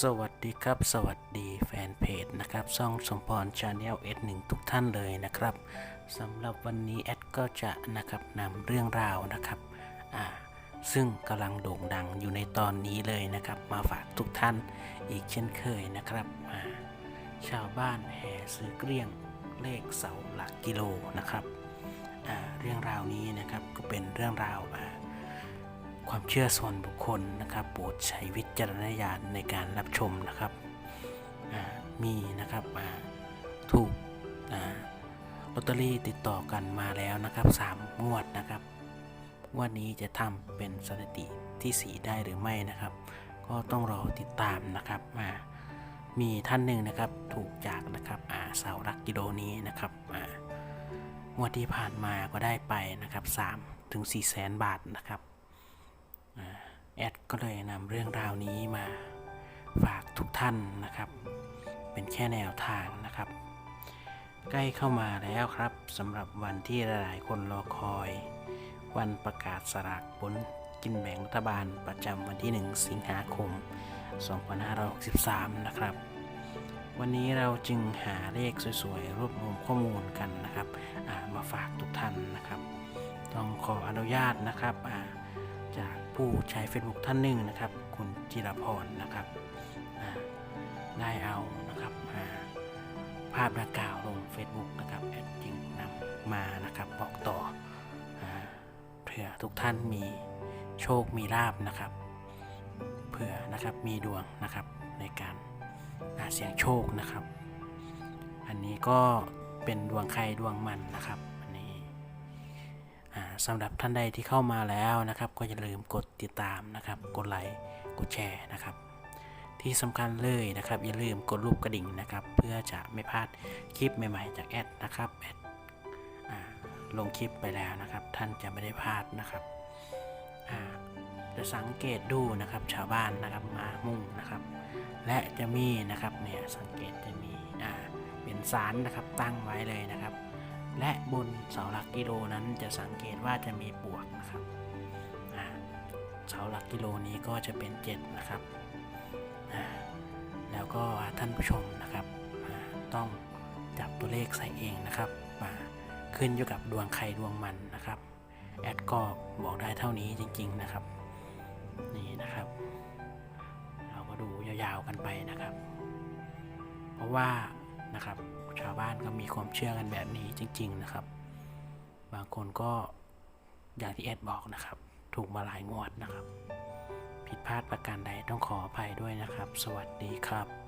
สวัสดีครับ สวัสดีแฟนเพจนะครับช่องสมพรชาแนลเอหนึ่งทุกท่านเลยนะครับสำหรับวันนี้แอดก็จะนะครับนำเรื่องราวนะครับอ่าซึ่งกำลังโด่งดังอยู่ในตอนนี้เลยนะครับ มาฝากทุกท่านอีกเช่นเคยนะครับอ่าชาวบ้านแห่ซื้อเกลี้ยงเลขเสาหลักกิโลนะครับอ่าเรื่องราวนี้นะครับก็เป็นเรื่องราวอ่า ความเชื่อส่วนบุคคลนะครับโปรดใช้วิจารณญาณในการรับชมนะครับมีนะครับอ่าถูกลอตเตอรี่ติดต่อกันมาแล้วนะครับสามงวดนะครับงวดนี้จะทำเป็นสถิติทีสี่ 4 ได้หรือไม่นะครับ ก็ต้องรอติดตามนะครับอ่ามีท่านหนึ่งนะครับถูกจากนะครับอ่าเสารักกิโลนี้นะครับอ่างวดที่ผ่านมาก็ได้ไปนะครับ3ถึง4แสนบาทนะครับ แอดก็เลยนำเรื่องราวนี้มาฝากทุกท่านนะครับ เป็นแค่แนวทางนะครับ ใกล้เข้ามาแล้วครับสำหรับวันที่หลายๆคนรอคอย วันประกาศสลากผลกินแบ่งรัฐบาลประจำวันที่ 1 สิงหาคม 2563 นะครับ วันนี้เราจึงหาเลขสวยๆ รวบรวมข้อมูลกันนะครับ มาฝากทุกท่านนะครับ ต้องขออนุญาตนะครับอ่า จากผู้ใช้ Facebook ท่านหนึ่งนะครับ คุณจิรพรนะครับได้เอานะครับาภาพดังกล่าวลง Facebook นะครับแอดจึงนำมานะครับบอกต่อเผื่อทุกท่านมีโชคมีลาบนะครับเผื่อนะครับมีดวงนะครับในการอ่าเสี่ยงโชคนะครับ อันนี้ก็เป็นดวงใครดวงมันนะครับ สำหรับท่านใดที่เข้ามาแล้วนะครับ ก็อย่าลืมกดติดตามนะครับ กดไลค์กดแชร์นะครับ ที่สำคัญเลยนะครับ อย่าลืมกดรูปกระดิ่งนะครับ เพื่อจะไม่พลาดคลิปใหม่ๆ จากแอดนะครับแอดลงคลิปไปแล้วนะครับ ท่านจะไม่ได้พลาดนะครับจะสังเกตดูนะครับชาวบ้านนะครับมามุ่งนะครับ และจะมีนะครับเนี่ยสังเกตจะมีเป็นสารนะครับตั้งไว้เลยนะครับ และบนเสาหลักกิโลนั้นจะสังเกตว่าจะมีปวกนะครับเสาหลักกิโลนี้ก็จะเป็น 7 นะครับ แล้วก็ท่านผู้ชมนะครับต้องจับตัวเลขใส่เองนะครับขึ้นอยู่กับดวงใครดวงมันนะครับแอดก็บอกได้เท่านี้จริง ๆนะครับนี่นะครับ เราก็ดูยาวๆกันไปนะครับ เพราะว่านะครับ ชาวบ้านก็มีความเชื่อกันแบบนี้จริง ๆนะครับ บางคนก็อย่างที่เอ็ดบอกนะครับ ถูกมาหลายงวดนะครับ ผิดพลาดประการใดต้องขออภัยด้วยนะครับ สวัสดีครับ